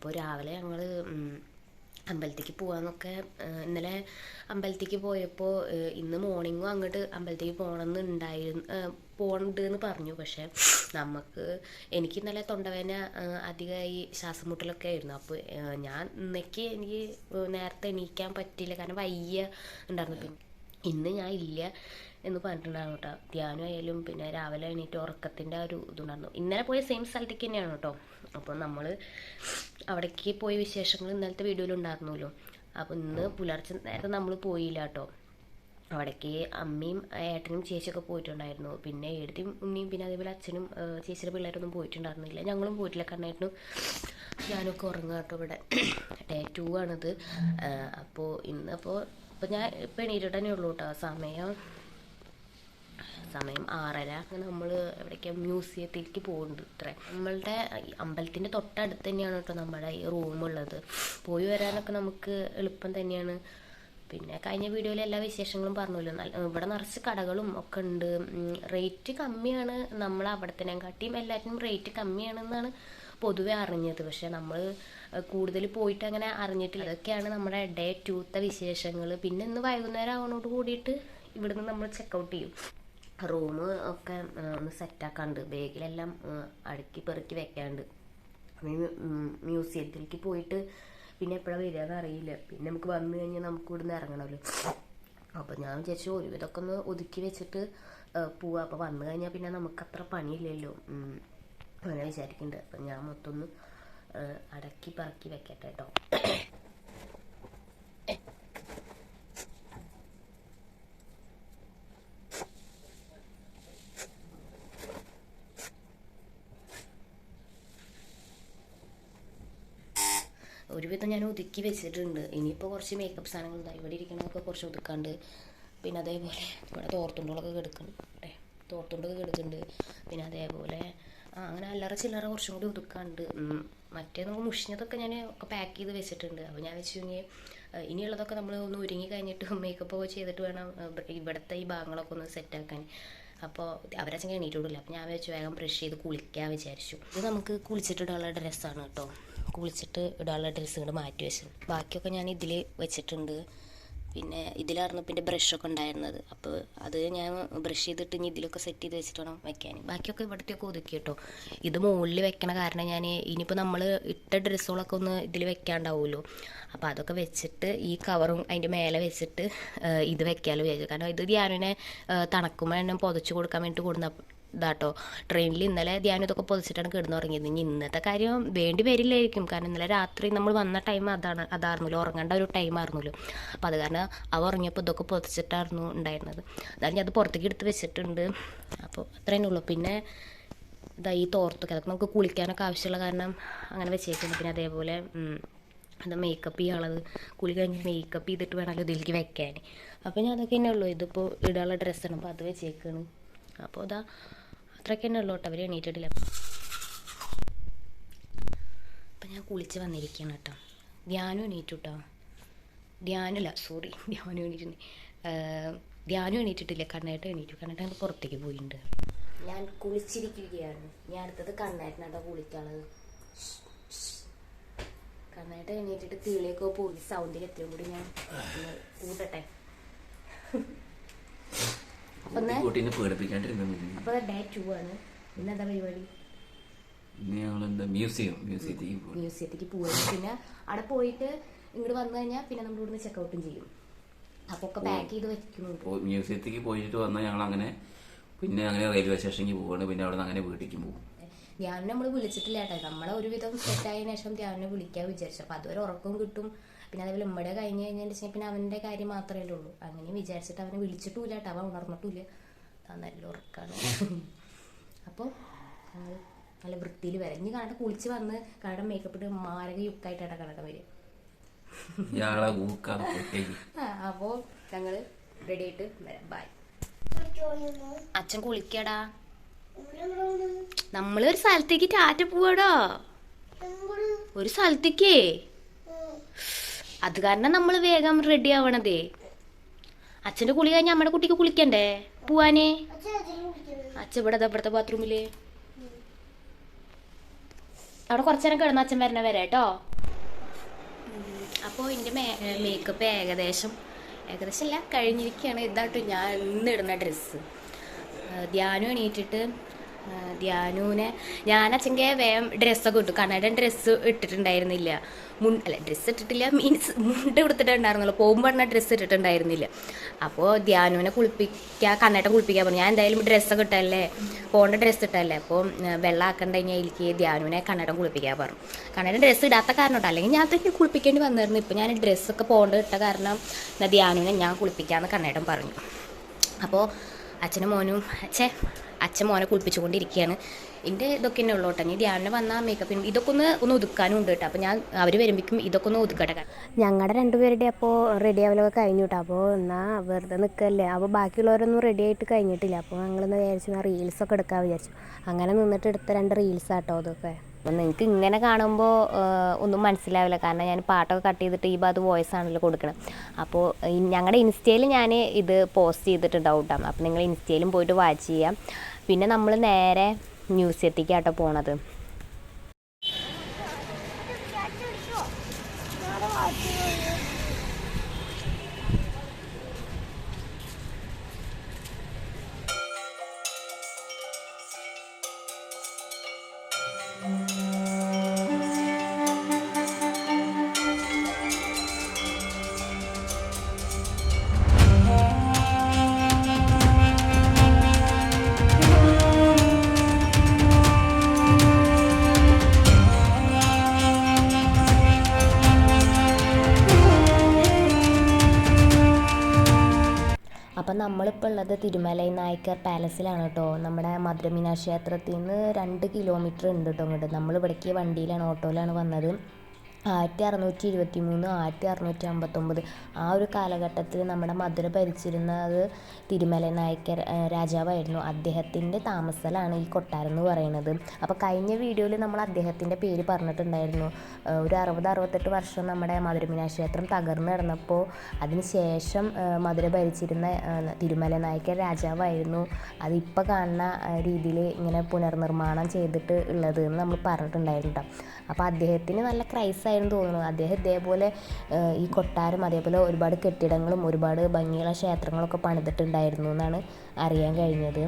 അപ്പോൾ രാവിലെ ഞങ്ങൾ അമ്പലത്തേക്ക് പോകാമെന്നൊക്കെ ഇന്നലെ അമ്പലത്തേക്ക് പോയപ്പോൾ ഇന്ന് മോർണിംഗും അങ്ങോട്ട് അമ്പലത്തേക്ക് പോകണമെന്ന് ഉണ്ടായിരുന്നു പോകണ്ട് എന്ന് പറഞ്ഞു. പക്ഷേ നമുക്ക് എനിക്ക് ഇന്നലെ തൊണ്ടവേദന അധികമായി ശ്വാസമുട്ടലൊക്കെ ആയിരുന്നു. അപ്പോൾ ഞാൻ ഇന്നേക്ക് എനിക്ക് നേരത്തെ എണീക്കാൻ പറ്റിയില്ല. കാരണം വയ്യ ഉണ്ടായിരുന്നു. പിന്നെ ഇന്ന് ഞാൻ ഇല്ല എന്ന് പറഞ്ഞിട്ടുണ്ടായിരുന്നു കേട്ടോ. ധ്യാനം ആയാലും പിന്നെ രാവിലെ എണീറ്റ് ഉറക്കത്തിന്റെ ആ ഒരു ഇതുണ്ടായിരുന്നു. ഇന്നലെ പോയ സെയിം സ്ഥലത്തേക്ക് തന്നെയാണ് കേട്ടോ. അപ്പോൾ നമ്മൾ അവിടേക്ക് പോയ വിശേഷങ്ങൾ ഇന്നലത്തെ വീഡിയോയിൽ ഉണ്ടായിരുന്നല്ലോ. അപ്പോൾ ഇന്ന് പുലർച്ചെ നേരത്തെ നമ്മൾ പോയില്ല കേട്ടോ അവിടേക്ക് അമ്മയും ഏട്ടനും ചേച്ചിയൊക്കെ പോയിട്ടുണ്ടായിരുന്നു. പിന്നെ എഴുതിയും ഉണ്ണിയും പിന്നെ അതേപോലെ അച്ഛനും ചേച്ചിയുടെ പിള്ളേരൊന്നും പോയിട്ടുണ്ടായിരുന്നില്ല. ഞങ്ങളും പോയിട്ടില്ല. കണ്ണേട്ടനും ഞാനൊക്കെ ഉറങ്ങുക കേട്ടോ ഇവിടെ. ഡേ ടു ആണിത്. അപ്പോൾ ഇന്നപ്പോൾ ഇപ്പോൾ ഞാൻ ഇപ്പോൾ എണീറ്റിട്ട് തന്നെ ഉള്ളൂ കേട്ടോ സമയം സമയം ആറര. നമ്മൾ എവിടേക്കാ മ്യൂസിയത്തിലേക്ക് പോകുന്നുണ്ട് ഇത്ര. നമ്മളുടെ അമ്പലത്തിന്റെ തൊട്ടടുത്ത് തന്നെയാണ് കേട്ടോ നമ്മുടെ ഈ റൂമുള്ളത് പോയി വരാനൊക്കെ നമുക്ക് എളുപ്പം തന്നെയാണ്. പിന്നെ കഴിഞ്ഞ വീഡിയോയിൽ എല്ലാ വിശേഷങ്ങളും പറഞ്ഞല്ലോ. നല്ല ഇവിടെ നിറച്ച് കടകളും ഒക്കെ ഉണ്ട്. റേറ്റ് കമ്മിയാണ്. നമ്മൾ അവിടത്തിനെക്കാട്ടിയും എല്ലാറ്റിനും റേറ്റ് കമ്മിയാണെന്നാണ് പൊതുവെ അറിഞ്ഞത്. പക്ഷെ നമ്മൾ കൂടുതൽ പോയിട്ട് അങ്ങനെ അറിഞ്ഞിട്ടില്ല. അതൊക്കെയാണ് നമ്മുടെ ഡേ ടൂത്തെ വിശേഷങ്ങൾ പിന്നെ ഇന്ന് വൈകുന്നേരം ആവണോട് കൂടിയിട്ട് ഇവിടുന്ന് നമ്മൾ ചെക്കൗട്ട് ചെയ്യും. റൂം ഒക്കെ ഒന്ന് സെറ്റാക്കാണ്ട് ബാഗിലെല്ലാം അടുക്കി പെറുക്കി വെക്കാണ്ട്. മ്യൂസിയത്തിലേക്ക് പോയിട്ട് പിന്നെ എപ്പോഴാണ് വരിക എന്ന് അറിയില്ല പിന്നെ നമുക്ക് വന്നു കഴിഞ്ഞാൽ നമുക്ക് ഇവിടുന്ന് ഇറങ്ങണമല്ലോ. അപ്പോൾ ഞാൻ വിചാരിച്ചു ഒരു ഇതൊക്കെ ഒന്ന് ഒതുക്കി വെച്ചിട്ട് പോവാ. അപ്പോൾ വന്നു കഴിഞ്ഞാൽ പിന്നെ നമുക്ക് അത്ര പണിയില്ലല്ലോ. അങ്ങനെ വിചാരിക്കുന്നുണ്ട് അപ്പം ഞാൻ മൊത്തം ഒന്ന് അടക്കി പറക്കി വെക്കട്ടെ കേട്ടോ ഒരുവിധം ഞാൻ ഒതുക്കി വെച്ചിട്ടുണ്ട്. ഇനിയിപ്പോൾ കുറച്ച് മേക്കപ്പ് സാധനങ്ങൾ ഇവിടെ ഇരിക്കണതൊക്കെ കുറച്ച് ഒതുക്കാണ്ട്. പിന്നെ അതേപോലെ ഇവിടെ തോർത്തുണ്ടോളൊക്കെ കിടക്കുന്നുണ്ട് തോർത്തുണ്ടൊക്കെ കിടക്കുന്നുണ്ട് പിന്നെ അതേപോലെ അങ്ങനെ അല്ലറ ചില്ലറ കുറച്ചും കൂടി ഒതുക്കാണ്ട്. മറ്റേ നമുക്ക് മുഷിഞ്ഞതൊക്കെ ഞാൻ ഒക്കെ പാക്ക് ചെയ്ത് വെച്ചിട്ടുണ്ട്. അപ്പോൾ ഞാൻ വെച്ച് കഴിഞ്ഞാൽ ഇനിയുള്ളതൊക്കെ നമ്മൾ ഒന്ന് ഒരുങ്ങി കഴിഞ്ഞിട്ട് മേക്കപ്പ് ഒക്കെ ചെയ്തിട്ട് വേണം ഇവിടുത്തെ ഈ ഭാഗങ്ങളൊക്കെ ഒന്ന് സെറ്റാക്കാൻ അപ്പോൾ അവരച്ഛൻ എണീറ്റിടില്ല അപ്പോൾ ഞാൻ വെച്ച് വേഗം ബ്രഷ് ചെയ്ത് കുളിക്കാൻ വിചാരിച്ചു. ഇത് നമുക്ക് കുളിച്ചിട്ടിടാനുള്ള ഡ്രസ്സാണ് കേട്ടോ. കുളിച്ചിട്ട് ഇടാനുള്ള ഡ്രസ്സ് ഇങ്ങോട്ട് മാറ്റി വെച്ചു ബാക്കിയൊക്കെ ഞാൻ ഇതിൽ വെച്ചിട്ടുണ്ട്. പിന്നെ ഇതിലായിരുന്നു പിന്നെ ബ്രഷൊക്കെ ഉണ്ടായിരുന്നത്. അപ്പോൾ അത് ഞാൻ ബ്രഷ് ചെയ്തിട്ട് ഇനി ഇതിലൊക്കെ സെറ്റ് ചെയ്ത് വെച്ചിട്ട് വേണം വെക്കാൻ. ബാക്കിയൊക്കെ ഇവിടത്തെയൊക്കെ ഒതുക്കി കേട്ടോ. ഇത് മുകളിൽ വെക്കണ കാരണം ഞാൻ ഇനിയിപ്പോൾ നമ്മൾ ഇട്ട ഡ്രസ്സുകളൊക്കെ ഒന്ന് ഇതിൽ വെക്കാണ്ടാവുമല്ലോ. അപ്പോൾ അതൊക്കെ വെച്ചിട്ട് ഈ കവറും അതിന്റെ മേലെ വെച്ചിട്ട് ഇത് വെക്കാമല്ലോ വിചാരിച്ചു. കാരണം ഇത് ധ്യാനിനെ തണുക്കുമ്പോൾ എന്നെ പുതച്ച് കൊടുക്കാൻ വേണ്ടിയിട്ട് കൊടുന്ന ഇതാട്ടോ. ട്രെയിനിൽ ഇന്നലെ ധ്യാനം ഇതൊക്കെ പൊതിച്ചിട്ടാണ് കിടന്നു ഉറങ്ങിയത് ഇനി ഇന്നത്തെ കാര്യം വേണ്ടി വരില്ലായിരിക്കും. കാരണം ഇന്നലെ രാത്രി നമ്മൾ വന്ന ടൈം അതാണ് അതായിരുന്നല്ലോ ഉറങ്ങേണ്ട ഒരു ടൈം ആയിരുന്നല്ലോ അപ്പം അത് കാരണം അവ ഉറങ്ങിയപ്പോൾ ഇതൊക്കെ പൊതിച്ചിട്ടായിരുന്നു ഉണ്ടായിരുന്നത്. എന്നാലും ഞാൻ അത് പുറത്തേക്ക് എടുത്ത് വെച്ചിട്ടുണ്ട്. അപ്പോൾ അത്രേ ഉള്ളൂ. പിന്നെ ഇതാ ഈ തോർത്തൊക്കെ അതൊക്കെ നമുക്ക് കുളിക്കാനൊക്കെ ആവശ്യമുള്ള കാരണം അങ്ങനെ വെച്ചേക്കുന്നു. പിന്നെ അതേപോലെ അത് മേക്കപ്പ് ചെയ്യാനുള്ളത്. കുളി കഴിഞ്ഞ് മേക്കപ്പ് ചെയ്തിട്ട് വേണമല്ലോ ഇതിലേക്ക് വെക്കാൻ. അപ്പോൾ ഞാൻ അതൊക്കെ തന്നെ ഉള്ളൂ. ഇതിപ്പോൾ ഇടാനുള്ള ഡ്രസ്സാണ് അപ്പോൾ അത് വെച്ചേക്കാണ്. അപ്പോൾ ഇതാ അത്രയ്ക്ക് തന്നെ ഉള്ളൂ കേട്ടോ. അവർ എണീറ്റിട്ടില്ല. അപ്പം ഞാൻ കുളിച്ച് വന്നിരിക്കുകയാണ് കേട്ടോ. ധ്യാനം എണീറ്റു കേട്ടോ. ധ്യാനല്ല സോറി ധ്യാനം എണീറ്റിട്ടുണ്ട് ധ്യാനം എണീറ്റിട്ടില്ല. കണ്ണായിട്ട് എണീറ്റു. കണ്ണായിട്ട് പുറത്തേക്ക് പോയിട്ടുണ്ട്. ഞാൻ കുളിച്ചിരിക്കുകയാണ്. ഞാൻ അടുത്തത് കണ്ണേട്ടനാട്ടോ കുളിക്കാനുള്ളത്. കണ്ണായിട്ട് എണീറ്റിട്ട് തീളിയൊക്കെ പോയി. സൗണ്ടിൽ എത്രയും കൂടി ഞാൻ കൂട്ടട്ടെ. അപ്പൊ ഡേ ടു ആണ്. ഇന്നെന്താ പരിപാടി? ഇനി ഞങ്ങളെന്താ മ്യൂസിയം മ്യൂസിയത്തേക്ക് പോകും മ്യൂസിയത്തേക്ക് പോയി പിന്നെ അവിടെ പോയിട്ട് ഇങ്ങോട്ട് വന്നു കഴിഞ്ഞാൽ പിന്നെ നമ്മൾ ഇവിടുന്ന് ചെക്കൗട്ടും ചെയ്യും. അപ്പൊ ഒക്കെ പാക്ക് ചെയ്ത് വെക്കുന്നുണ്ട് മ്യൂസിയത്തിലേക്ക് പോയിട്ട് വന്നാൽ ഞങ്ങൾ അങ്ങനെ പിന്നെ അങ്ങനെ റെയിൽവേ സ്റ്റേഷനിലേക്ക് പോവാണ്. പിന്നെ അവിടെ നിന്ന് അങ്ങനെ വീട്ടിലേക്ക് പോകും. ധ്യാനം നമ്മൾ വിളിച്ചിട്ടില്ല കേട്ടോ. നമ്മളെ ഒരുവിധം സെറ്റായതിനു ശേഷം ധ്യാനം വിളിക്കാൻ വിചാരിച്ചു. അപ്പൊ അതൊരു ഉറക്കവും കിട്ടും. പിന്നെ അതേപോലെ ഉമ്മയുടെ കഴിഞ്ഞ് കഴിഞ്ഞതിന് വെച്ചാൽ പിന്നെ അവന്റെ കാര്യം മാത്രമേ ഉള്ളൂ. അങ്ങനെ വിചാരിച്ചിട്ട് അവനെ വിളിച്ചിട്ടില്ല കേട്ടോ. അവൻ ഉണർന്നിട്ടില്ല നല്ല ഉറക്കാണ്. അപ്പോൾ ഞങ്ങൾ നല്ല വൃത്തിയിൽ വരാം. ഇനി കാണാൻ കുളിച്ച് വന്ന് കാണാൻ മേക്കപ്പ് ഇട്ട് മാരക യുക്കായിട്ടാണ് കാണാൻ വരിക അപ്പോൾ ഞങ്ങൾ റെഡി ആയിട്ട് വരാം. ബൈ അച്ഛൻ കുളിക്കടാ. നമ്മളൊരു സ്ഥലത്തേക്ക് ടാറ്റ പോവാടാ? ഒരു സ്ഥലത്തേക്കേ. അത് കാരണം നമ്മൾ വേഗം റെഡി ആവണതേ. അച്ഛന്റെ കുളി കഴിഞ്ഞ അമ്മയുടെ കുട്ടിക്ക് കുളിക്കണ്ടേ? പോവാനേ? അച്ഛൻ ഇവിടെ ഇവിടുത്തെ ബാത്റൂമിൽ അവിടെ കുറച്ചു നേരം കിടന്ന അച്ഛൻ വരണ വരെ കേട്ടോ. അപ്പോൾ എന്റെ മേ മേക്കപ്പ് ഏകദേശം ഏകദേശം എല്ലാം കഴിഞ്ഞിരിക്കുകയാണ് ഇതാട്ടോ ഞാൻ ഇന്ന് ഇടുന്ന ഡ്രസ്സ് ധ്യാനം എണീറ്റിട്ട് ധ്യാനുവിനെ. ഞാൻ അച്ഛന്റെ വേഗം ഡ്രസ്സൊക്കെ ഇട്ടു. കണ്ണടൻ ഡ്രസ്സ് ഇട്ടിട്ടുണ്ടായിരുന്നില്ല. മുൻ അല്ല ഡ്രസ്സ് ഇട്ടിട്ടില്ല മീൻസ് മുണ്ട് കൊടുത്തിട്ടുണ്ടായിരുന്നല്ലോ പോകുമ്പോൾ പറഞ്ഞ ഡ്രസ്സ് ഇട്ടിട്ടുണ്ടായിരുന്നില്ല. അപ്പോൾ ധ്യാനുവിനെ കുളിപ്പിക്കുക കണ്ണേട്ടൻ കുളിപ്പിക്കാൻ പറഞ്ഞു. ഞാൻ എന്തായാലും ഡ്രസ്സൊക്കെ ഇട്ടല്ലേ പോകേണ്ട ഡ്രസ്സ് ഇട്ടല്ലേ അപ്പോൾ വെള്ളം ആക്കണ്ട കഴിഞ്ഞാൽ എനിക്ക് ധ്യാനുവിനെ കണ്ണേട്ടൻ കുളിപ്പിക്കാൻ പറഞ്ഞു. കണ്ണേട്ടൻ ഡ്രസ്സ് ഇടാത്ത കാരണം കേട്ടോ അല്ലെങ്കിൽ ഞാൻ തന്നെ കുളിപ്പിക്കേണ്ടി വന്നിരുന്നു. ഇപ്പോൾ ഞാൻ ഡ്രസ്സൊക്കെ പോകേണ്ട ഇട്ട കാരണം ധ്യാനുവിനെ ഞാൻ കുളിപ്പിക്കാമെന്ന് കണ്ണേട്ടൻ പറഞ്ഞു. അപ്പോൾ അച്ഛനും മോനും അച്ഛേ അച്ഛൻ മോനെ കുളിപ്പിച്ചുകൊണ്ടിരിക്കുകയാണ്. എന്റെ ഇതൊക്കെ തന്നെ ഉള്ളൂ കേട്ടോ ഇനി ധ്യാനം വന്നാൽ മേക്കപ്പ് ഇതൊക്കെ ഒന്ന് ഒന്ന് ഒതുക്കാനും ഉണ്ട് കേട്ടോ അപ്പോൾ ഞാൻ അവർ വരുമ്പോഴേക്കും ഇതൊക്കെ ഒന്ന് ഒതുക്കട്ടെ. ഞങ്ങളുടെ രണ്ടുപേരുടെ അപ്പോൾ റെഡി ആവലൊക്കെ കഴിഞ്ഞു കേട്ടോ അപ്പോൾ എന്നാൽ വെറുതെ നിൽക്കല്ലേ അപ്പോൾ ബാക്കിയുള്ളവരൊന്നും റെഡി ആയിട്ട് കഴിഞ്ഞിട്ടില്ല. അപ്പോൾ ഞങ്ങളൊന്ന് വിചാരിച്ചു റീൽസൊക്കെ എടുക്കാൻ വിചാരിച്ചു. അങ്ങനെ നിന്നിട്ട് എടുത്ത രണ്ട് റീൽസ് ആട്ടോ അതൊക്കെ. അപ്പം നിങ്ങൾക്ക് ഇങ്ങനെ കാണുമ്പോൾ ഒന്നും മനസ്സിലാവില്ല. കാരണം ഞാൻ പാട്ടൊക്കെ കട്ട് ചെയ്തിട്ട് ഈ ഭാഗത്ത് വോയിസ് ആണല്ലോ കൊടുക്കണം. അപ്പോൾ ഞങ്ങളുടെ ഇൻസ്റ്റയിൽ ഞാൻ ഇത് പോസ്റ്റ് ചെയ്തിട്ടുണ്ടാവും കേട്ടോ അപ്പോൾ നിങ്ങൾ ഇൻസ്റ്റയിലും പോയിട്ട് വാച്ച് ചെയ്യാം. പിന്നെ നമ്മൾ നേരെ മ്യൂസിയത്തേക്കാട്ടോ പോണത്. അപ്പം നമ്മളിപ്പോൾ ഉള്ളത് തിരുമലൈ നായ്ക്കർ പാലസിലാണ് കേട്ടോ നമ്മുടെ മധുരമീനാക്ഷി ക്ഷേത്രത്തിൽ നിന്ന് രണ്ട് കിലോമീറ്റർ ഉണ്ട് കേട്ടോ ഇങ്ങോട്ട്. നമ്മൾ ഇവിടേക്ക് വണ്ടിയിലാണ് ഓട്ടോയിലാണ് വന്നത്. ആയിരത്തി അറുന്നൂറ്റി ഇരുപത്തി മൂന്ന് ആയിരത്തി അറുന്നൂറ്റി അമ്പത്തൊമ്പത് ആ ഒരു കാലഘട്ടത്തിൽ നമ്മുടെ മധുര ഭരിച്ചിരുന്നത് തിരുമല നായക്കർ രാജാവായിരുന്നു. അദ്ദേഹത്തിന്റെ താമസലാണ് ഈ കൊട്ടാരം എന്ന് പറയുന്നത്. അപ്പോൾ കഴിഞ്ഞ വീഡിയോയിൽ നമ്മൾ അദ്ദേഹത്തിന്റെ പേര് പറഞ്ഞിട്ടുണ്ടായിരുന്നു. ഒരു അറുപത് അറുപത്തെട്ട് വർഷം നമ്മുടെ മധുരമീനാ ക്ഷേത്രം തകർന്നു കിടന്നപ്പോൾ അതിനുശേഷം മധുര ഭരിച്ചിരുന്ന തിരുമല നായക്കർ രാജാവായിരുന്നു. അതിപ്പോൾ കാണുന്ന രീതിയിൽ ഇങ്ങനെ പുനർനിർമ്മാണം ചെയ്തിട്ട് ഉള്ളത് എന്ന് നമ്മൾ പറഞ്ഞിട്ടുണ്ടായിരുന്നു കേട്ടോ. അപ്പോൾ അദ്ദേഹത്തിന് നല്ല ക്രൈസ് ആയിരുന്നു തോന്നുന്നത്. അദ്ദേഹം ഇതേപോലെ ഈ കൊട്ടാരം അതേപോലെ ഒരുപാട് കെട്ടിടങ്ങളും ഒരുപാട് ഭംഗിയുള്ള ക്ഷേത്രങ്ങളൊക്കെ പണിതിട്ടുണ്ടായിരുന്നു എന്നാണ് അറിയാൻ കഴിഞ്ഞത്.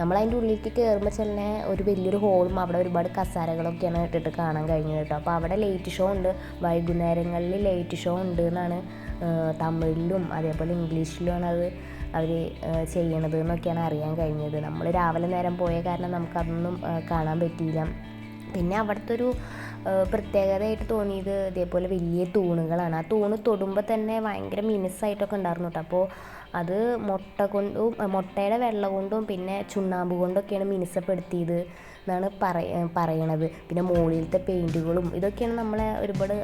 നമ്മൾ അതിന്റെ ഉള്ളിലേക്ക് കയറുമ്പോൾ തന്നെ ഒരു വലിയൊരു ഹോളും അവിടെ ഒരുപാട് കസാരകളൊക്കെയാണ് ഇട്ടിട്ട് കാണാൻ കഴിഞ്ഞത് കേട്ടോ. അപ്പോൾ അവിടെ ലൈറ്റ് ഷോ ഉണ്ട്. വൈകുന്നേരങ്ങളിൽ ലൈറ്റ് ഷോ ഉണ്ട് എന്നാണ് തമിഴിലും അതേപോലെ ഇംഗ്ലീഷിലുമാണ് അത് അവർ ചെയ്യണത് എന്നൊക്കെയാണ് അറിയാൻ കഴിഞ്ഞത്. നമ്മൾ രാവിലെ നേരം പോയ കാരണം നമുക്കതൊന്നും കാണാൻ പറ്റിയില്ല. പിന്നെ അവിടുത്തെ ഒരു പ്രത്യേകതയായിട്ട് തോന്നിയത് ഇതേപോലെ വലിയ തൂണുകളാണ്. ആ തൂണ് തൊടുമ്പോൾ തന്നെ ഭയങ്കര മിനുസായിട്ടൊക്കെ ഉണ്ടായിരുന്നു കേട്ടോ അപ്പോൾ അത് മുട്ട കൊണ്ടും മുട്ടയുടെ വെള്ള കൊണ്ടും പിന്നെ ചുണ്ണാമ്പ് കൊണ്ടൊക്കെയാണ് മിനുസപ്പെടുത്തിയത് എന്നാണ് പറയ പറയണത്. പിന്നെ മുകളിലത്തെ പെയിന്റുകളും ഇതൊക്കെയാണ് നമ്മളെ ഒരുപാട്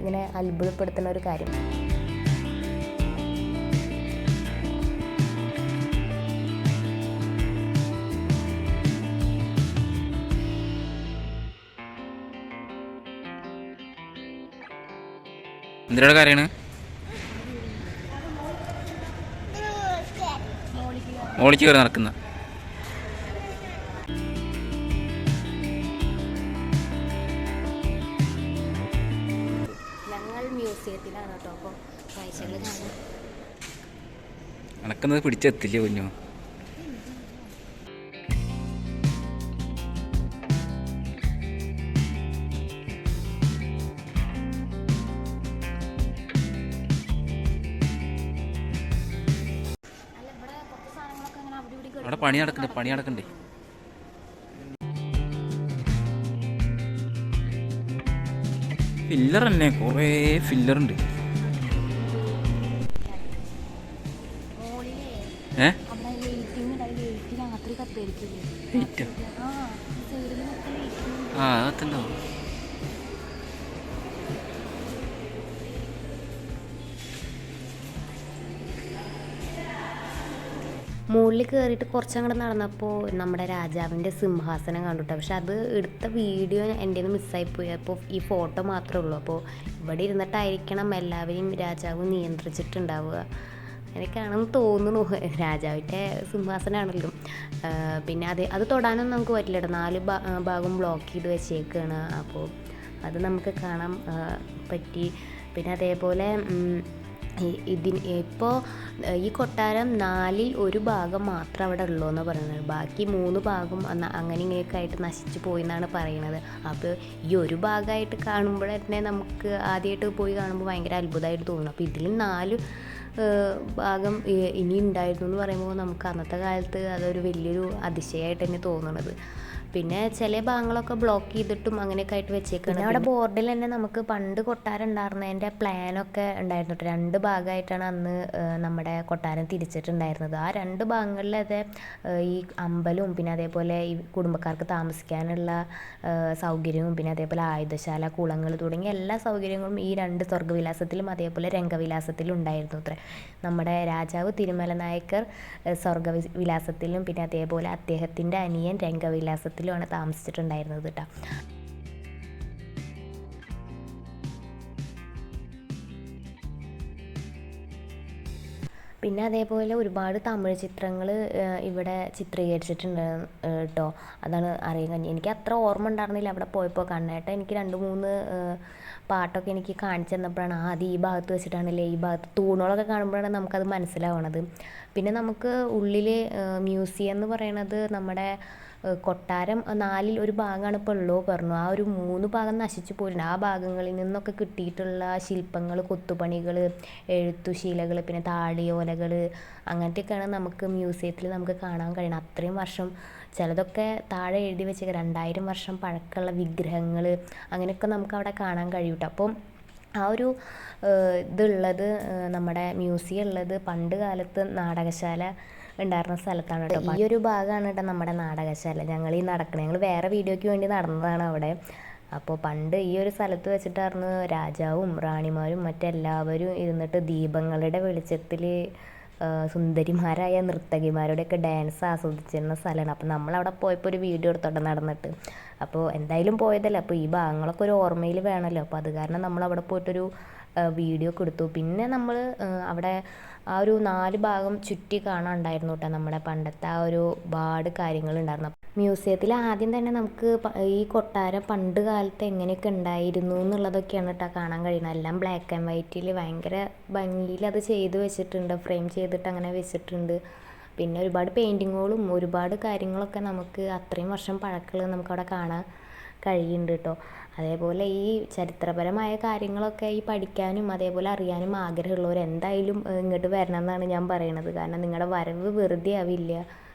ഇങ്ങനെ അത്ഭുതപ്പെടുത്തുന്ന ഒരു കാര്യം. എന്തിനാണ് കാര്യമാണ് മോളിക്ക് കയറി നടക്കുന്ന. നടക്കുന്നത് പിടിച്ചെത്തില്ലേ കുഞ്ഞു? പണി നടക്കണ്ടേ? പണി നടക്കണ്ടേ? ഫില്ലർ തന്നെ. കുറേ ഫില്ലർ ഉണ്ട്. ഏ? ആ? സൈഡിലൊക്കെ മുകളിൽ കയറിയിട്ട് കുറച്ചങ്ങോട്ട് നടന്നപ്പോൾ നമ്മുടെ രാജാവിന്റെ സിംഹാസനം കണ്ടുട്ടോ പക്ഷെ അത് എടുത്ത വീഡിയോ എന്റെ മിസ്സായിപ്പോയി അപ്പോൾ ഈ ഫോട്ടോ മാത്രമേ ഉള്ളൂ. അപ്പോൾ ഇവിടെ ഇരുന്നിട്ടായിരിക്കണം എല്ലാവരെയും രാജാവ് നിയന്ത്രിച്ചിട്ടുണ്ടാവുക. എനിക്കാണെന്ന് തോന്നുന്നു. രാജാവിന്റെ സിംഹാസനമാണല്ലോ പിന്നെ അത് അത് തൊടാനൊന്നും നമുക്ക് പറ്റില്ല നാല് ഭാഗം ബ്ലോക്ക് ചെയ്ത് വെച്ചേക്കാണ്. അപ്പോൾ അത് നമുക്ക് കാണാൻ പറ്റി. പിന്നെ അതേപോലെ ഇതിന് ഇപ്പോൾ ഈ കൊട്ടാരം നാലിൽ ഒരു ഭാഗം മാത്രം അവിടെ ഉള്ളൂ എന്ന് പറയുന്നത്. ബാക്കി മൂന്ന് ഭാഗം അങ്ങനെ ഇങ്ങനെയൊക്കെ ആയിട്ട് നശിച്ചു പോയി എന്നാണ് പറയുന്നത്. അപ്പോൾ ഈ ഒരു ഭാഗമായിട്ട് കാണുമ്പോൾ തന്നെ നമുക്ക് ആദ്യമായിട്ട് പോയി കാണുമ്പോൾ ഭയങ്കര അത്ഭുതമായിട്ട് തോന്നുന്നു. അപ്പോൾ ഇതിൽ നാല് ഭാഗം ഇനി ഉണ്ടായിരുന്നു എന്ന് പറയുമ്പോൾ നമുക്ക് അന്നത്തെ കാലത്ത് അതൊരു വലിയൊരു അതിശയമായിട്ട് തന്നെ തോന്നുന്നത് പിന്നെ ചില ഭാഗങ്ങളൊക്കെ ബ്ലോക്ക് ചെയ്തിട്ടും അങ്ങനെയൊക്കെ ആയിട്ട് വെച്ചേക്കാണ് പിന്നെ അവിടെ ബോർഡിൽ തന്നെ നമുക്ക് പണ്ട് കൊട്ടാരം ഉണ്ടായിരുന്നതിന്റെ പ്ലാനൊക്കെ ഉണ്ടായിരുന്നു കേട്ടോ രണ്ട് ഭാഗമായിട്ടാണ് അന്ന് നമ്മുടെ കൊട്ടാരം തിരിച്ചിട്ടുണ്ടായിരുന്നത്. ആ രണ്ട് ഭാഗങ്ങളിൽ അതെ ഈ അമ്പലവും പിന്നെ അതേപോലെ ഈ കുടുംബക്കാർക്ക് താമസിക്കാനുള്ള സൗകര്യവും പിന്നെ അതേപോലെ ആയുധശാല കുളങ്ങൾ തുടങ്ങിയ എല്ലാ സൗകര്യങ്ങളും ഈ രണ്ട് സ്വർഗവിലാസത്തിലും അതേപോലെ രംഗവിലാസത്തിലും ഉണ്ടായിരുന്നു അത്രേ. നമ്മുടെ രാജാവ് തിരുമല നായക്കർ സ്വർഗവിലാസത്തിലും പിന്നെ അതേപോലെ അദ്ദേഹത്തിന്റെ അനിയൻ രംഗവിലാസത്തിലുമാണ് താമസിച്ചിട്ടുണ്ടായിരുന്നത് കേട്ടോ പിന്നെ അതേപോലെ ഒരുപാട് തമിഴ് ചിത്രങ്ങൾ ഇവിടെ ചിത്രീകരിച്ചിട്ടുണ്ട് കേട്ടോ അതാണ് അറിയാൻ കഴിഞ്ഞത്. എനിക്ക് അത്ര ഓർമ്മ ഉണ്ടായിരുന്നില്ല അവിടെ പോയപ്പോൾ കണ്ണേട്ട എനിക്ക് രണ്ട് മൂന്ന് പാട്ടൊക്കെ എനിക്ക് കാണിച്ചു തന്നപ്പോഴാണ് ആദ്യം ഈ ഭാഗത്ത് വെച്ചിട്ടാണല്ലേ ഈ ഭാഗത്ത് തൂണുകളൊക്കെ കാണുമ്പോഴാണ് നമുക്കത് മനസ്സിലാവണത്. പിന്നെ നമുക്ക് ഉള്ളിൽ മ്യൂസിയം എന്ന് പറയണത് നമ്മുടെ കൊട്ടാരം നാലിൽ ഒരു ഭാഗമാണ് ഇപ്പോൾ ഉള്ളൂ പറഞ്ഞു. ആ ഒരു മൂന്ന് ഭാഗം നശിച്ചു പോയിട്ടുണ്ട്. ആ ഭാഗങ്ങളിൽ നിന്നൊക്കെ കിട്ടിയിട്ടുള്ള ശില്പങ്ങൾ കൊത്തുപണികൾ എഴുത്തുശീലകൾ പിന്നെ താളിയോലകൾ അങ്ങനത്തെയൊക്കെയാണ് നമുക്ക് മ്യൂസിയത്തിൽ നമുക്ക് കാണാൻ കഴിയണം അത്രയും വർഷം ചിലതൊക്കെ താഴെ എഴുതി വെച്ച രണ്ടായിരം വർഷം പഴക്കമുള്ള വിഗ്രഹങ്ങൾ അങ്ങനെയൊക്കെ നമുക്ക് അവിടെ കാണാൻ കഴിയൂട്ടോ. അപ്പം ആ ഒരു ഇതുള്ളത് നമ്മുടെ മ്യൂസിയം ഉള്ളത് പണ്ട് കാലത്ത് നാടകശാല ഉണ്ടായിരുന്ന സ്ഥലത്താണ് കേട്ടോ ഈ ഒരു ഭാഗമാണ് കേട്ടോ നമ്മുടെ നാടകശാല. ഞങ്ങൾ ഈ നടക്കണേ. ഞങ്ങൾ വേറെ വീഡിയോയ്ക്ക് വേണ്ടി നടന്നതാണ് അവിടെ. അപ്പോൾ പണ്ട് ഈ ഒരു സ്ഥലത്ത് വെച്ചിട്ടായിരുന്നു രാജാവും റാണിമാരും മറ്റെല്ലാവരും ഇരുന്നിട്ട് ദീപങ്ങളുടെ വെളിച്ചത്തിൽ സുന്ദരിമാരായ നർത്തകിമാരുടെയൊക്കെ ഡാൻസ് ആസ്വദിച്ചിരുന്ന സ്ഥലമാണ്. അപ്പോൾ നമ്മളവിടെ പോയപ്പോൾ ഒരു വീഡിയോ എടുത്തോട്ടെ നടന്നിട്ട്. അപ്പോൾ എന്തായാലും പോയതല്ലേ. അപ്പോൾ ഈ ഭാഗങ്ങളൊക്കെ ഒരു ഓർമ്മയിൽ വേണമല്ലോ. അപ്പോൾ അത് കാരണം നമ്മൾ അവിടെ പോയിട്ടൊരു വീഡിയോ ഒക്കെ എടുത്തു. പിന്നെ നമ്മൾ അവിടെ ആ ഒരു നാല് ഭാഗം ചുറ്റി കാണാനുണ്ടായിരുന്നു കേട്ടോ നമ്മുടെ പണ്ടത്തെ ആ ഒരു ഒരുപാട് കാര്യങ്ങളുണ്ടായിരുന്നു മ്യൂസിയത്തിൽ ആദ്യം തന്നെ നമുക്ക് ഈ കൊട്ടാരം പണ്ട് കാലത്ത് എങ്ങനെയൊക്കെ ഉണ്ടായിരുന്നു എന്നുള്ളതൊക്കെയാണ് കേട്ടോ കാണാൻ കഴിയുന്നത്. എല്ലാം ബ്ലാക്ക് ആൻഡ് വൈറ്റിൽ ഭയങ്കര ഭംഗിയിൽ അത് ചെയ്ത് വെച്ചിട്ടുണ്ട് ഫ്രെയിം ചെയ്തിട്ട് അങ്ങനെ വെച്ചിട്ടുണ്ട്. പിന്നെ ഒരുപാട് പെയിന്റിങ്ങുകളും ഒരുപാട് കാര്യങ്ങളൊക്കെ നമുക്ക് അത്രയും വർഷം പഴക്കമുള്ളത് നമുക്കവിടെ കാണാൻ കഴിയുന്നുണ്ട് കേട്ടോ അതേപോലെ ഈ ചരിത്രപരമായ കാര്യങ്ങളൊക്കെ ഈ പഠിക്കാനും അതേപോലെ അറിയാനും ആഗ്രഹമുള്ളവർ എന്തായാലും ഇങ്ങോട്ട് വരണം എന്നാണ് ഞാൻ പറയണത്. കാരണം നിങ്ങളുടെ വരവ് വെറുതെ ആവില്ല.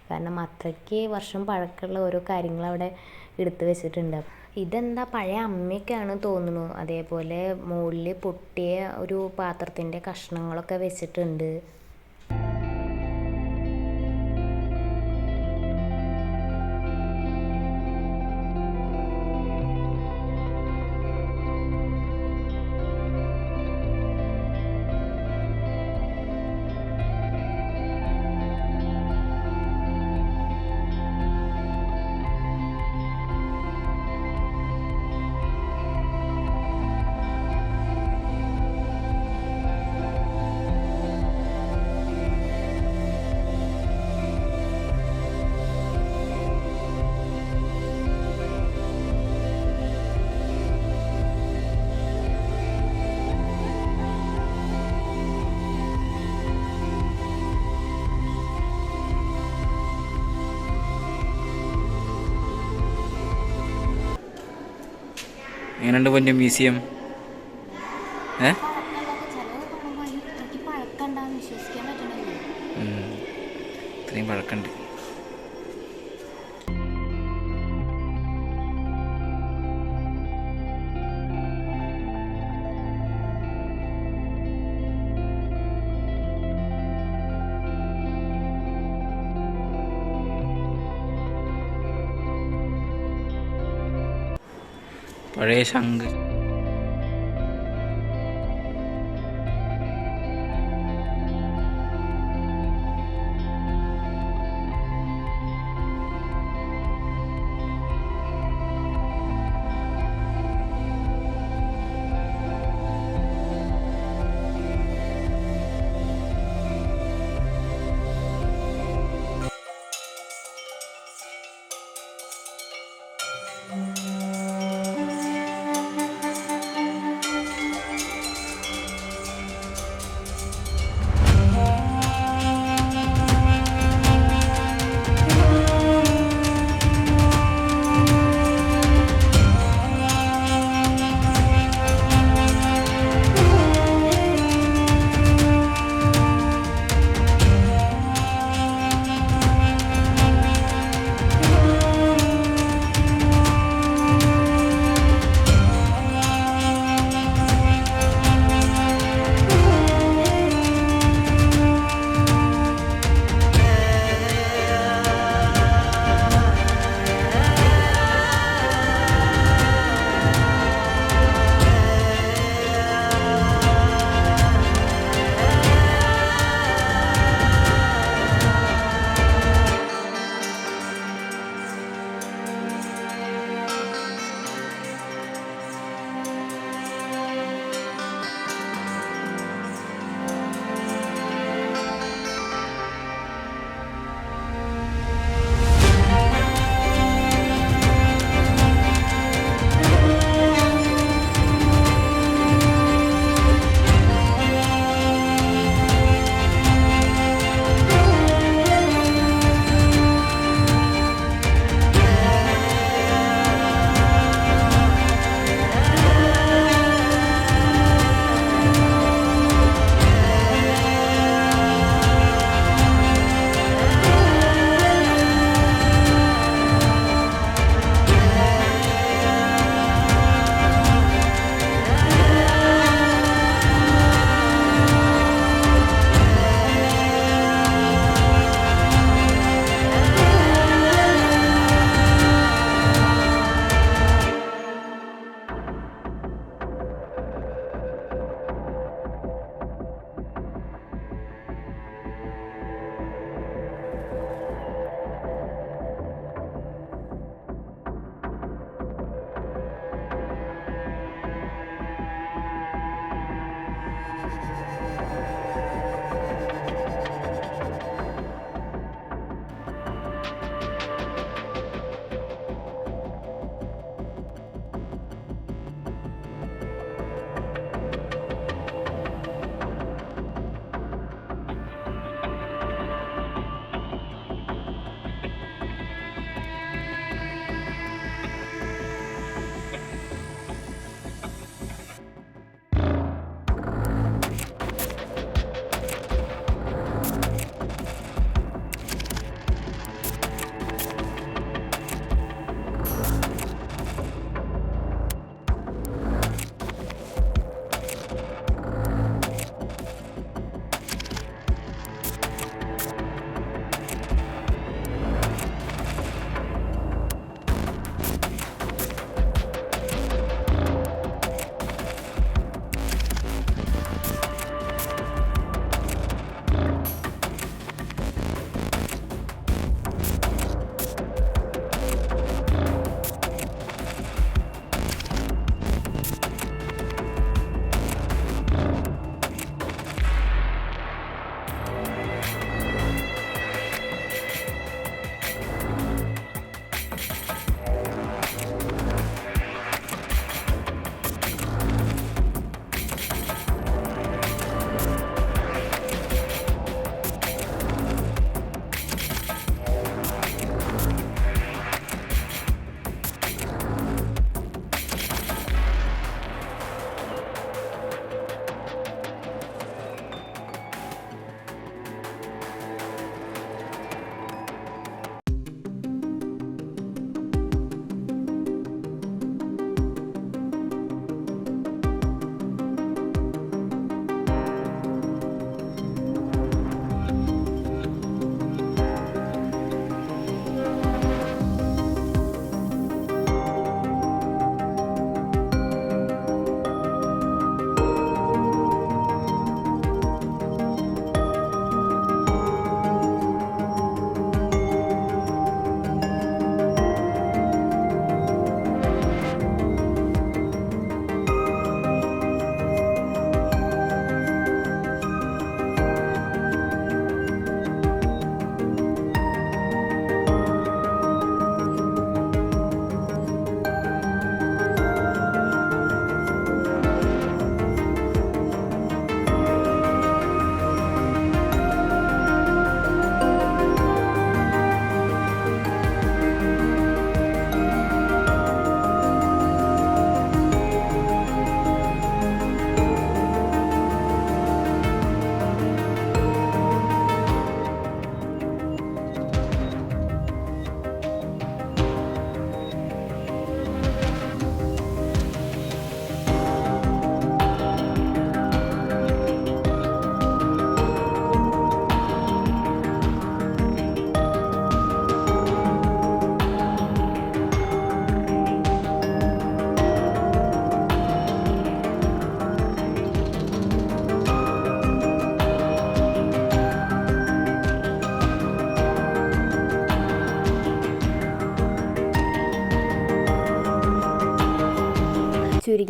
കാരണം അത്രയ്ക്ക് വർഷം പഴക്കമുള്ള ഓരോ കാര്യങ്ങൾ അവിടെ എടുത്തു വെച്ചിട്ടുണ്ട്. ഇതെന്താ പഴയ അമ്മയ്ക്കാണ് തോന്നുന്നു. അതേപോലെ മുകളിൽ പൊട്ടിയ ഒരു പാത്രത്തിന്റെ കഷ്ണങ്ങളൊക്കെ വെച്ചിട്ടുണ്ട്. എങ്ങനെയുണ്ട് പൊന്നു മ്യൂസിയം? പഴയ ശംഖ്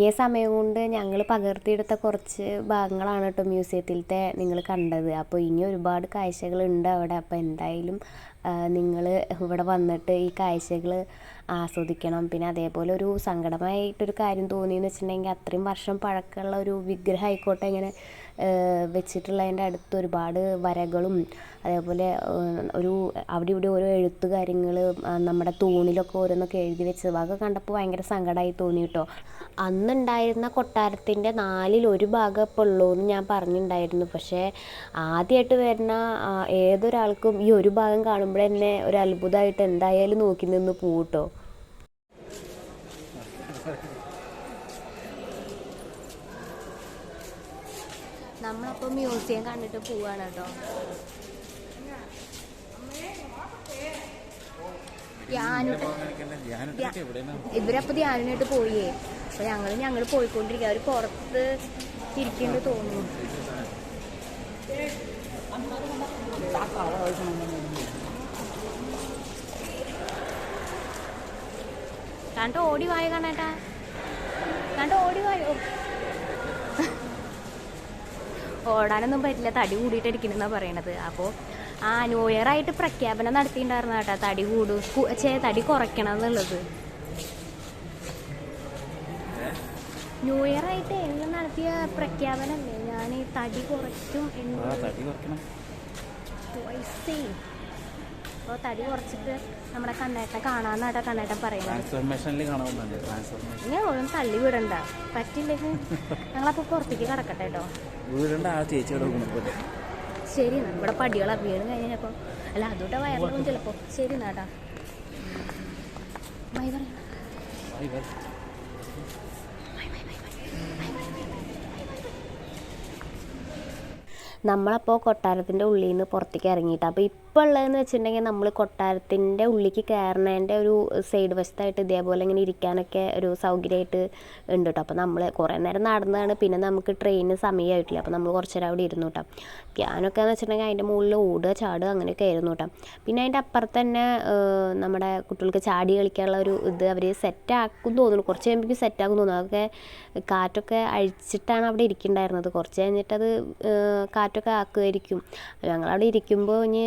ചുരുങ്ങിയ സമയം കൊണ്ട് ഞങ്ങൾ പകർത്തിയെടുത്ത കുറച്ച് ഭാഗങ്ങളാണ് കേട്ടോ മ്യൂസിയത്തിലത്തെ നിങ്ങൾ കണ്ടത്. അപ്പോൾ ഇനി ഒരുപാട് കാഴ്ചകളുണ്ട് അവിടെ. അപ്പോൾ എന്തായാലും നിങ്ങൾ ഇവിടെ വന്നിട്ട് ഈ കാഴ്ചകൾ ആസ്വദിക്കണം. പിന്നെ അതേപോലെ ഒരു സങ്കടമായിട്ടൊരു കാര്യം തോന്നിയെന്ന് വെച്ചിട്ടുണ്ടെങ്കിൽ അത്രയും വർഷം പഴക്കമുള്ള ഒരു വിഗ്രഹം ആയിക്കോട്ടെ ഇങ്ങനെ വെച്ചിട്ടുള്ളതിന്റെ അടുത്ത് ഒരുപാട് വരകളും അതേപോലെ ഒരു അവിടെ ഇവിടെ ഓരോ എഴുത്ത് കാര്യങ്ങൾ നമ്മുടെ തൂണിലൊക്കെ ഓരോന്നൊക്കെ എഴുതി വെച്ചത്. അതൊക്കെ കണ്ടപ്പോൾ ഭയങ്കര സങ്കടമായി തോന്നി കേട്ടോ അന്നുണ്ടായിരുന്ന കൊട്ടാരത്തിന്റെ നാലിൽ ഒരു ഭാഗം ഇപ്പോൾ ഉള്ളൂ എന്ന് ഞാൻ പറഞ്ഞിട്ടുണ്ടായിരുന്നു പക്ഷേ ആദ്യമായിട്ട് വരുന്ന ഏതൊരാൾക്കും ഈ ഒരു ഭാഗം കാണുമ്പോൾ തന്നെ ഒരു അത്ഭുതമായിട്ട് എന്തായാലും നോക്കി നിന്ന് പോട്ടോ നമ്മളപ്പോൾ മ്യൂസിയം കണ്ടിട്ട് പോവാണ് കേട്ടോ ഇവരപ്പൊ ധ്യാനായിട്ട് പോയേ. അപ്പൊ ഞങ്ങൾ ഞങ്ങൾ പോയിക്കൊണ്ടിരിക്കുക അവർ പുറത്ത് ഇരിക്കേണ്ടി തോന്നുന്നു. കണ്ടോ ഓടി വായ കാണേട്ടാ? കണ്ടോ ഓടി വായോ? ഓടാനൊന്നും പറ്റില്ല. തടി കൂടിയിട്ട് ഇരിക്കണെന്നാ പറയണത്. അപ്പോൾ ആ ന്യൂ ഇയർ ആയിട്ട് പ്രഖ്യാപനം നടത്തിയിട്ടുണ്ടായിരുന്നു കേട്ടോ. തടി കൂടും. ചേ തടി കുറയ്ക്കണം എന്നുള്ളത്. ന്യൂ ഇയർ ആയിട്ട് എല്ലാം നടത്തിയ പ്രഖ്യാപനമല്ലേ ഞാൻ തടി കുറയ്ക്കും എന്ന് അപ്പോൾ തടി കുറച്ചിട്ട് നമ്മുടെ കണ്ണേട്ട കാണാന്നാട്ടാ കണ്ണേട്ടൻ പറയുന്നത്. ട്രാൻസ്ഫോർമേഷനിൽ ഓരോ തള്ളി വിടണ്ട. പറ്റില്ലെങ്കിൽ ഞങ്ങളപ്പോൾ പുറത്തേക്ക് കിടക്കട്ടെ കേട്ടോ. ശരി എന്നാ ഇവിടെ പടികളാ വീണ് കഴിഞ്ഞപ്പോൾ അല്ല അതുകൊണ്ട് വയറിലും ചിലപ്പോൾ ശരി എന്നാട്ടാ ബൈ പറയണം നമ്മളപ്പോൾ കൊട്ടാരത്തിന്റെ ഉള്ളിൽ നിന്ന് പുറത്തേക്ക് ഇറങ്ങിയിട്ട്. അപ്പോൾ ഇപ്പോൾ ഉള്ളതെന്ന് വെച്ചിട്ടുണ്ടെങ്കിൽ നമ്മൾ കൊട്ടാരത്തിന്റെ ഉള്ളിലേക്ക് കയറണേന്റെ ഒരു സൈഡ് വശത്തായിട്ട് ഇതേപോലെ ഇങ്ങനെ ഇരിക്കാനൊക്കെ ഒരു സൗകര്യമായിട്ട് ഉണ്ട് കേട്ടോ അപ്പോൾ നമ്മൾ കുറേ നേരം നടന്നതാണ് പിന്നെ നമുക്ക് ട്രെയിന് സമയമായിട്ടില്ല അപ്പോൾ നമ്മൾ കുറച്ച് നേരം അവിടെ ഇരുന്നു കേട്ടോ ഞാനൊക്കെ എന്ന് വെച്ചിട്ടുണ്ടെങ്കിൽ അതിന്റെ മുകളിൽ ഓടുക ചാടുക അങ്ങനെയൊക്കെ ആയിരുന്നു കേട്ടോ പിന്നെ അതിന്റെ അപ്പുറത്ത് തന്നെ നമ്മുടെ കുട്ടികൾക്ക് ചാടി കളിക്കാനുള്ള ഒരു ഇത് അവർ സെറ്റാക്കും തോന്നുന്നു. കുറച്ച് കഴിയുമ്പോൾ സെറ്റാക്കും തോന്നുന്നു. അതൊക്കെ കാറ്റൊക്കെ അഴിച്ചിട്ടാണ് അവിടെ ഇരിക്കുന്നുണ്ടായിരുന്നത് കുറച്ച് കഴിഞ്ഞിട്ടത് ഏഹ്, കാറ്റൊക്കെ ആക്കുമായിരിക്കും ഞങ്ങളവിടെ ഇരിക്കുമ്പോൾ ഇനി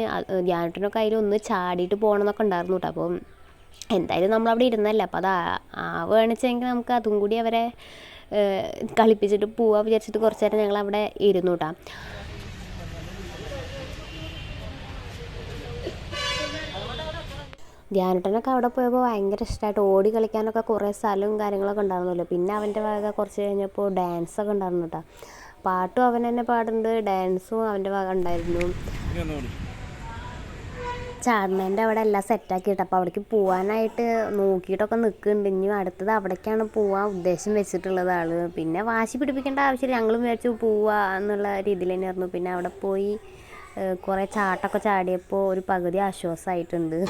ധ്യാനത്തിനൊക്കെ അതിൽ ഒന്ന് ചാടിയിട്ട് പോകണമെന്നൊക്കെ ഉണ്ടായിരുന്നു കേട്ടോ അപ്പം എന്തായാലും നമ്മളവിടെ ഇരുന്നല്ല. അപ്പോൾ അത് ആവുകയാണെച്ചെങ്കിൽ നമുക്ക് അതും കൂടി അവരെ കളിപ്പിച്ചിട്ട് പോവാ വിചാരിച്ചിട്ട് കുറച്ച് നേരം ഞങ്ങൾ അവിടെ ഇരുന്നു കേട്ടോ ധ്യാനട്ടനൊക്കെ അവിടെ പോയപ്പോൾ ഭയങ്കര ഇഷ്ടമായിട്ട് ഓടി കളിക്കാനൊക്കെ കുറേ സ്ഥലവും കാര്യങ്ങളൊക്കെ ഉണ്ടായിരുന്നല്ലോ. പിന്നെ അവന്റെ വക കുറച്ച് കഴിഞ്ഞപ്പോൾ ഡാൻസൊക്കെ ഉണ്ടായിരുന്നു കേട്ടോ പാട്ടും അവൻ തന്നെ പാടുന്നുണ്ട് ഡാൻസും അവന്റെ ഭാഗം ഉണ്ടായിരുന്നു. ചാർമേന്റെ അവിടെ എല്ലാം സെറ്റാക്കിയിട്ട് അപ്പോൾ അവിടേക്ക് പോകാനായിട്ട് നോക്കിയിട്ടൊക്കെ നിൽക്കുന്നുണ്ട് ഇനി അടുത്തത് അവിടേക്കാണ് പോകാൻ ഉദ്ദേശം വെച്ചിട്ടുള്ളത് ആൾ. പിന്നെ വാശി പിടിപ്പിക്കേണ്ട ആവശ്യമില്ല. ഞങ്ങളും വിചാരിച്ചു പോവാ എന്നുള്ള രീതിയിൽ തന്നെയായിരുന്നു പിന്നെ അവിടെ പോയി കുറേ ചാട്ടൊക്കെ ചാടിയപ്പോൾ ഒരു പകുതി ആശ്വാസമായിട്ടുണ്ട്.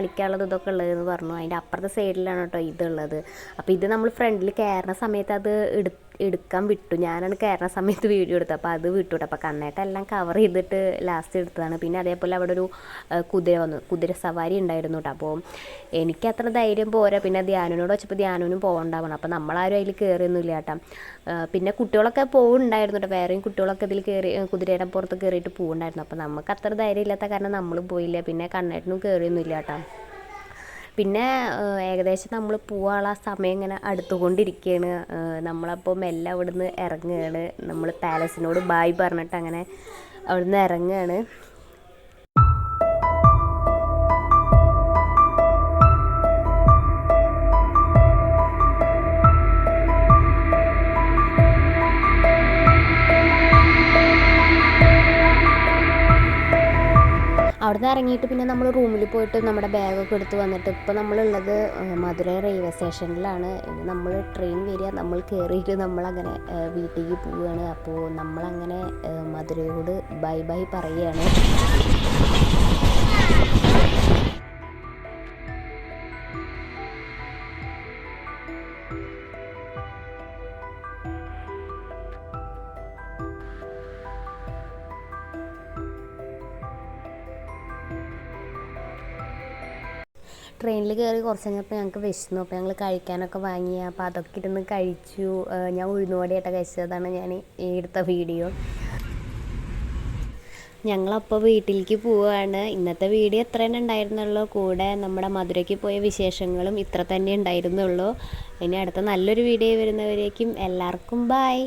കളിക്കാനുള്ളത് ഇതൊക്കെ ഉള്ളതെന്ന് പറഞ്ഞു. അതിന്റെ അപ്പുറത്തെ സൈഡിലാണ് കേട്ടോ ഇതുള്ളത്. അപ്പോൾ ഇത് നമ്മൾ ഫ്രണ്ടിൽ കയറുന്ന സമയത്ത് അത് എടു എടുക്കാൻ വിട്ടു. ഞാനാണ് കയറുന്ന സമയത്ത് വീഡിയോ എടുത്തത്. അപ്പോൾ അത് വിട്ടു കേട്ടോ അപ്പോൾ കണ്ണേട്ട എല്ലാം കവർ ചെയ്തിട്ട് ലാസ്റ്റ് എടുത്തതാണ്. പിന്നെ അതേപോലെ അവിടെ ഒരു കുതിര വന്നു. കുതിര സവാരി ഉണ്ടായിരുന്നു കേട്ടോ അപ്പോൾ എനിക്ക് അത്ര ധൈര്യം പോരാ. പിന്നെ ധ്യാനോട് വെച്ചപ്പോൾ ധ്യാനനും പോകണ്ടാവണം. അപ്പോൾ നമ്മളാരും അതിൽ കയറിയൊന്നുമില്ല കേട്ടോ പിന്നെ കുട്ടികളൊക്കെ പോകുന്നുണ്ടായിരുന്നു കേട്ടോ വേറെയും കുട്ടികളൊക്കെ ഇതിൽ കയറി കുതിരയുടെ പുറത്ത് കയറിയിട്ട് പോകുന്നുണ്ടായിരുന്നു അപ്പോൾ നമുക്ക് അത്ര ധൈര്യം ഇല്ലാത്ത കാരണം നമ്മൾ പോയില്ല. പിന്നെ കണ്ണേട്ടനും കയറിയൊന്നുമില്ല കേട്ടോ പിന്നെ ഏകദേശം നമ്മൾ പോവാനുള്ള സമയം ഇങ്ങനെ അടുത്തുകൊണ്ടിരിക്കുകയാണ് നമ്മളപ്പോൾ മെല്ലെ അവിടെ നിന്ന് ഇറങ്ങുകയാണ് നമ്മൾ പാലസിനോട് ബായ് പറഞ്ഞിട്ട് അങ്ങനെ അവിടെ നിന്ന് ഇറങ്ങുകയാണ് അവിടുന്ന് ഇറങ്ങിയിട്ട് പിന്നെ നമ്മൾ റൂമിൽ പോയിട്ട് നമ്മുടെ ബാഗൊക്കെ എടുത്ത് വന്നിട്ട് ഇപ്പോൾ നമ്മളുള്ളത് മധുരൈ റെയിൽവേ സ്റ്റേഷനിലാണ് നമ്മൾ ട്രെയിൻ വരിക നമ്മൾ കയറിയിട്ട് നമ്മളങ്ങനെ വീട്ടിലേക്ക് പോവുകയാണ്. അപ്പോൾ നമ്മളങ്ങനെ മധുരയോട് ബൈ ബൈ പറയുകയാണ്. ട്രെയിനിൽ കയറി കുറച്ച് കഴിഞ്ഞപ്പോൾ ഞങ്ങൾക്ക് വിശന്നു. അപ്പോൾ ഞങ്ങൾ കഴിക്കാനൊക്കെ വാങ്ങി. അപ്പോൾ അതൊക്കെ ഇരുന്ന് കഴിച്ചു. ഞാൻ ഉഴുന്നുവടയായിട്ട് കഴിച്ചതാണ് ഞാൻ എടുത്ത വീഡിയോ. ഞങ്ങളപ്പോൾ വീട്ടിലേക്ക് പോവുകയാണ്. ഇന്നത്തെ വീഡിയോ ഇത്ര തന്നെ ഉണ്ടായിരുന്നുള്ളൂ. കൂടെ നമ്മുടെ മധുരയ്ക്ക് പോയ വിശേഷങ്ങളും ഇത്ര തന്നെ ഉണ്ടായിരുന്നുള്ളൂ. ഇനി അടുത്ത നല്ലൊരു വീഡിയോ വരുന്നവരേക്കും എല്ലാവർക്കും ബായ്